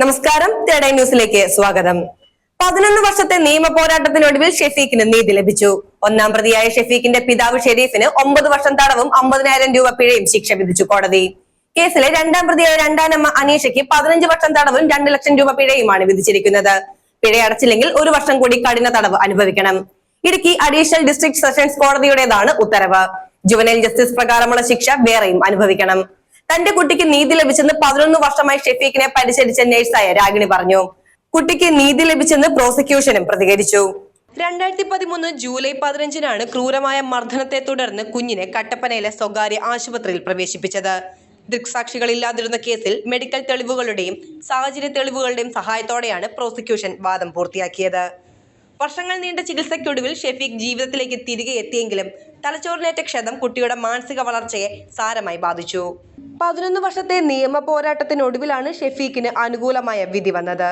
നമസ്കാരം. തേടൈ ന്യൂസിലേക്ക് സ്വാഗതം. പതിനൊന്ന് വർഷത്തെ നിയമ പോരാട്ടത്തിനൊടുവിൽ ഷെഫീഖിന് നീതി ലഭിച്ചു. ഒന്നാം പ്രതിയായ ഷെഫീഖിന്റെ പിതാവ് ഷെരീഫിന് ഒമ്പത് വർഷം തടവും അമ്പതിനായിരം രൂപ പിഴയും ശിക്ഷ വിധിച്ചു കോടതി. കേസിലെ രണ്ടാം പ്രതിയായ രണ്ടാനമ്മ അനീഷയ്ക്ക് പതിനഞ്ച് വർഷം തടവും രണ്ട് ലക്ഷം രൂപ പിഴയുമാണ് വിധിച്ചിരിക്കുന്നത്. പിഴ അടച്ചില്ലെങ്കിൽ ഒരു വർഷം കൂടി കഠിന തടവ് അനുഭവിക്കണം. ഇടുക്കി അഡീഷണൽ ഡിസ്ട്രിക്ട് സെഷൻസ് കോടതിയുടേതാണ് ഉത്തരവ്. ജുവനൈൽ ജസ്റ്റിസ് പ്രകാരമുള്ള ശിക്ഷ വേറെയും അനുഭവിക്കണം. തന്റെ കുട്ടിക്ക് നീതി ലഭിച്ചെന്ന് പതിനൊന്ന് വർഷമായി ഷെഫീഖിനെ പരിചരിച്ച നഴ്സായ രാഗിണി പറഞ്ഞു. കുട്ടിക്ക് നീതി ലഭിച്ചെന്ന് പ്രോസിക്യൂഷനും പ്രതികരിച്ചു. രണ്ടായിരത്തി പതിമൂന്ന് ജൂലൈ പതിനഞ്ചിനാണ് ക്രൂരമായ മർദ്ദനത്തെ തുടർന്ന് കുഞ്ഞിനെ കട്ടപ്പനയിലെ സ്വകാര്യ ആശുപത്രിയിൽ പ്രവേശിപ്പിച്ചത്. ദൃക്സാക്ഷികളില്ലാതിരുന്ന കേസിൽ മെഡിക്കൽ തെളിവുകളുടെയും സാഹചര്യ തെളിവുകളുടെയും സഹായത്തോടെയാണ് പ്രോസിക്യൂഷൻ വാദം പൂർത്തിയാക്കിയത്. വർഷങ്ങൾ നീണ്ട ചികിത്സയ്ക്കൊടുവിൽ ഷെഫീഖ് ജീവിതത്തിലേക്ക് തിരികെ എത്തിയെങ്കിലും തലച്ചോറിനേറ്റ ക്ഷതം കുട്ടിയുടെ മാനസിക വളർച്ചയെ സാരമായി ബാധിച്ചു. പതിനൊന്ന് വർഷത്തെ നിയമ പോരാട്ടത്തിനൊടുവിലാണ് ഷെഫീഖിന് അനുകൂലമായ വിധി വന്നത്.